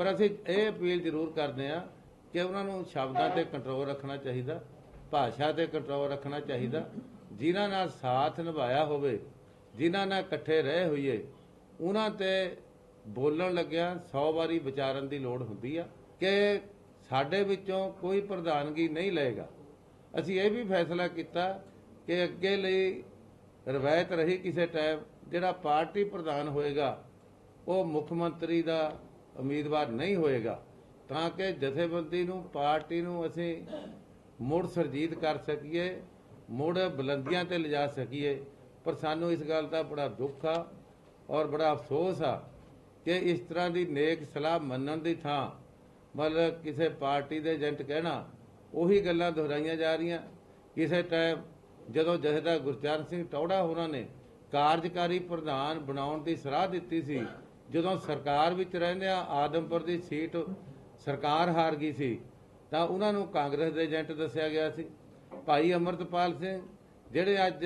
ਪਰ ਅਸੀਂ ਇਹ ਅਪੀਲ ਜ਼ਰੂਰ ਕਰਦੇ ਆ ਕਿ ਉਹਨਾਂ ਨੂੰ ਸ਼ਬਦਾਂ ਤੇ ਕੰਟਰੋਲ ਰੱਖਣਾ ਚਾਹੀਦਾ, ਭਾਸ਼ਾ ਤੇ ਕੰਟਰੋਲ ਰੱਖਣਾ ਚਾਹੀਦਾ। ਜਿਨ੍ਹਾਂ ਨਾਲ ਸਾਥ ਨਿਭਾਇਆ ਹੋਵੇ, ਜਿਨ੍ਹਾਂ ਨਾਲ ਇਕੱਠੇ ਰਹੇ ਹੋਈਏ, ਉਹਨਾਂ ਤੇ ਬੋਲਣ ਲੱਗਿਆ 100 ਵਾਰੀ ਵਿਚਾਰਨ ਦੀ ਲੋੜ ਹੁੰਦੀ ਆ ਕਿ ਸਾਡੇ ਵਿੱਚੋਂ ਕੋਈ ਪ੍ਰਧਾਨਗੀ ਨਹੀਂ ਲਏਗਾ। ਅਸੀਂ ਇਹ ਵੀ ਫੈਸਲਾ ਕੀਤਾ ਕਿ ਅੱਗੇ ਲਈ ਰਵਾਇਤ ਰਹੀ ਕਿਸੇ ਟਾਈਮ ਜਿਹੜਾ ਪਾਰਟੀ ਪ੍ਰਧਾਨ ਹੋਏਗਾ, ਉਹ ਮੁੱਖ ਮੰਤਰੀ ਦਾ ਉਮੀਦਵਾਰ ਨਹੀਂ ਹੋਏਗਾ, ਤਾਂ ਕਿ ਜਥੇਬੰਦੀ ਨੂੰ, ਪਾਰਟੀ ਨੂੰ ਅਸੀਂ ਮੁੜ ਸਰਜੀਤ ਕਰ ਸਕੀਏ, ਮੁੜ ਬੁਲੰਦੀਆਂ ਤੇ ਲਿਜਾ ਸਕੀਏ। ਪਰ ਸਾਨੂੰ ਇਸ ਗੱਲ ਦਾ ਬੜਾ ਦੁੱਖ ਆ ਔਰ ਬੜਾ ਅਫਸੋਸ ਆ ਕਿ ਇਸ ਤਰ੍ਹਾਂ ਦੀ ਨੇਕ ਸਲਾਹ ਮੰਨਣ ਦੀ ਥਾਂ, ਮਤਲਬ ਕਿਸੇ ਪਾਰਟੀ ਦੇ ਏਜੰਟ ਕਹਿਣਾ, ਉਹੀ ਗੱਲਾਂ ਦੁਹਰਾਈਆਂ ਜਾ ਰਹੀਆਂ। ਕਿਸੇ ਟਾਈਮ ਜਦੋਂ ਜਥੇਦਾਰ ਗੁਰਚਰਨ ਸਿੰਘ ਟੌੜਾ ਹੋਰਾਂ ਨੇ ਕਾਰਜਕਾਰੀ ਪ੍ਰਧਾਨ ਬਣਾਉਣ ਦੀ ਸਲਾਹ ਦਿੱਤੀ ਸੀ ਜਦੋਂ ਸਰਕਾਰ ਵਿੱਚ ਰਹਿੰਦਿਆਂ ਆਦਮਪੁਰ ਦੀ ਸੀਟ ਸਰਕਾਰ ਹਾਰ ਗਈ ਸੀ, ਤਾਂ ਉਹਨਾਂ ਨੂੰ ਕਾਂਗਰਸ ਦੇ ਏਜੰਟ ਦੱਸਿਆ ਗਿਆ ਸੀ। ਭਾਈ ਅਮਰਤਪਾਲ ਸਿੰਘ, ਜਿਹੜੇ ਅੱਜ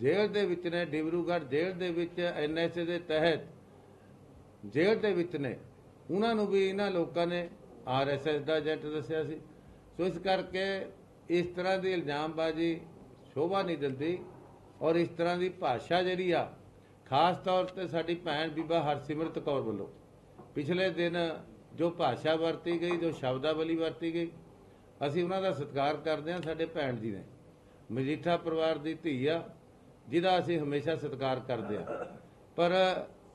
ਜੇਲ੍ਹ ਦੇ ਵਿੱਚ ਨੇ, ਡਿਬਰੂਗੜ੍ਹ ਜੇਲ੍ਹ ਦੇ ਵਿੱਚ ਐਨਐਸਏ ਦੇ ਤਹਿਤ ਜੇਲ੍ਹ ਦੇ ਵਿੱਚ ਨੇ, ਉਹਨਾਂ ਨੂੰ ਵੀ ਇਹਨਾਂ ਲੋਕਾਂ ਨੇ ਆਰਐਸਐਸ ਦਾ ਏਜੰਟ ਦੱਸਿਆ ਸੀ। ਸੋ ਇਸ ਕਰਕੇ ਇਸ ਤਰ੍ਹਾਂ ਦੀ ਇਲਜ਼ਾਮਬਾਜ਼ੀ ਸ਼ੋਭਾ ਨਹੀਂ ਦਿੰਦੀ ਔਰ ਇਸ ਤਰ੍ਹਾਂ ਦੀ ਭਾਸ਼ਾ ਜਿਹੜੀ ਆ ਖਾਸ ਤੌਰ ਤੇ ਸਾਡੀ ਭੈਣ ਬੀਬਾ ਹਰਸਿਮਰਤ ਕੌਰ ਵੱਲੋਂ। ਪਿਛਲੇ ਦਿਨ ਜੋ ਭਾਸ਼ਾ ਵਰਤੀ ਗਈ, ਜੋ ਸ਼ਬਦਾਵਲੀ ਵਰਤੀ ਗਈ, ਅਸੀਂ ਉਹਨਾਂ ਦਾ ਸਤਿਕਾਰ ਕਰਦੇ ਹਾਂ ਸਾਡੇ ਭੈਣ ਜੀ ਨੇ। ਮਜੀਠਾ ਪਰਿਵਾਰ ਦੀ ਧੀ ਆ, ਜਿਹਦਾ ਅਸੀਂ ਹਮੇਸ਼ਾ ਸਤਿਕਾਰ ਕਰਦੇ ਹਾਂ। ਪਰ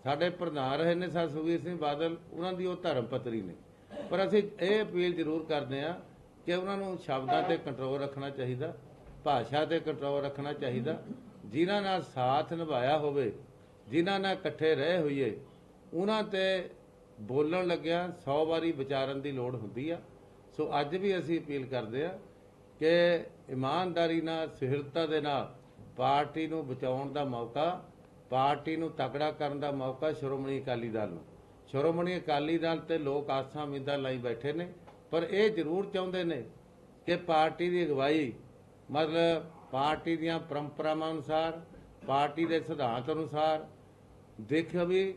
ਸਾਡੇ ਪ੍ਰਧਾਨ ਰਹੇ ਨੇ ਸਰ ਸੁਖਬੀਰ ਸਿੰਘ ਬਾਦਲ, ਉਹਨਾਂ ਦੀ ਉਹ ਧਰਮ ਪਤਰੀ ਨੇ। ਪਰ ਅਸੀਂ ਇਹ ਅਪੀਲ ਜ਼ਰੂਰ ਕਰਦੇ ਹਾਂ ਕਿ ਉਹਨਾਂ ਨੂੰ ਸ਼ਬਦਾਂ ਤੇ ਕੰਟਰੋਲ ਰੱਖਣਾ ਚਾਹੀਦਾ, ਭਾਸ਼ਾ ਤੇ ਕੰਟਰੋਲ ਰੱਖਣਾ ਚਾਹੀਦਾ, ਜਿਨ੍ਹਾਂ ਨਾਲ ਸਾਥ ਨਿਭਾਇਆ ਹੋਵੇ। ਜਿਨ੍ਹਾਂ ਨਾਲ ਇਕੱਠੇ ਰਹੇ ਹੋਈਏ, ਉਹਨਾਂ ਤੇ ਬੋਲਣ ਲੱਗਿਆ 100 ਵਾਰੀ ਵਿਚਾਰਨ ਦੀ ਲੋੜ ਹੁੰਦੀ ਆ। ਸੋ ਅੱਜ ਵੀ ਅਸੀਂ ਅਪੀਲ ਕਰਦੇ ਆ ਕਿ ਇਮਾਨਦਾਰੀ ਨਾਲ, ਸਿਹਰਤਾ ਦੇ ਨਾਲ ਪਾਰਟੀ ਨੂੰ ਬਚਾਉਣ ਦਾ ਮੌਕਾ, ਪਾਰਟੀ ਨੂੰ ਤਕੜਾ ਕਰਨ ਦਾ ਮੌਕਾ ਸ਼੍ਰੋਮਣੀ ਅਕਾਲੀ ਦਲ ਨੂੰ। ਸ਼੍ਰੋਮਣੀ ਅਕਾਲੀ ਦਲ ਤੇ ਲੋਕ ਆਸਾਂ ਉਮੀਦਾਂ ਲਈ ਬੈਠੇ ਨੇ, ਪਰ ਇਹ ਜ਼ਰੂਰ ਚਾਹੁੰਦੇ ਨੇ ਕਿ ਪਾਰਟੀ ਦੀ ਅਗਵਾਈ, ਮਤਲਬ ਪਾਰਟੀ ਦੀਆਂ ਪਰੰਪਰਾਵਾਂ ਅਨੁਸਾਰ, ਪਾਰਟੀ ਦੇ ਸਿਧਾਂਤ ਅਨੁਸਾਰ ਦੇਖ ਵੀ,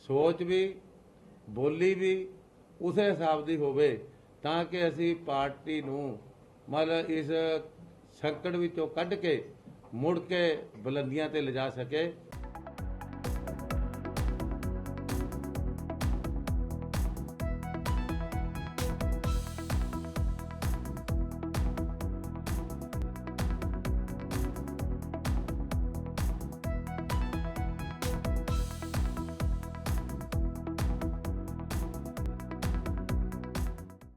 ਸੋਚ ਵੀ, ਬੋਲੀ ਵੀ ਉਸੇ ਹਿਸਾਬ ਦੀ ਹੋਵੇ ਤਾਂ ਕਿ ਅਸੀਂ ਪਾਰਟੀ ਨੂੰ ਮਤਲਬ ਇਸ ਸੰਕਟ ਵਿੱਚੋਂ ਕੱਢ ਕੇ ਮੁੜ ਕੇ ਬੁਲੰਦੀਆਂ ਤੇ ਲਿਜਾ ਸਕੇ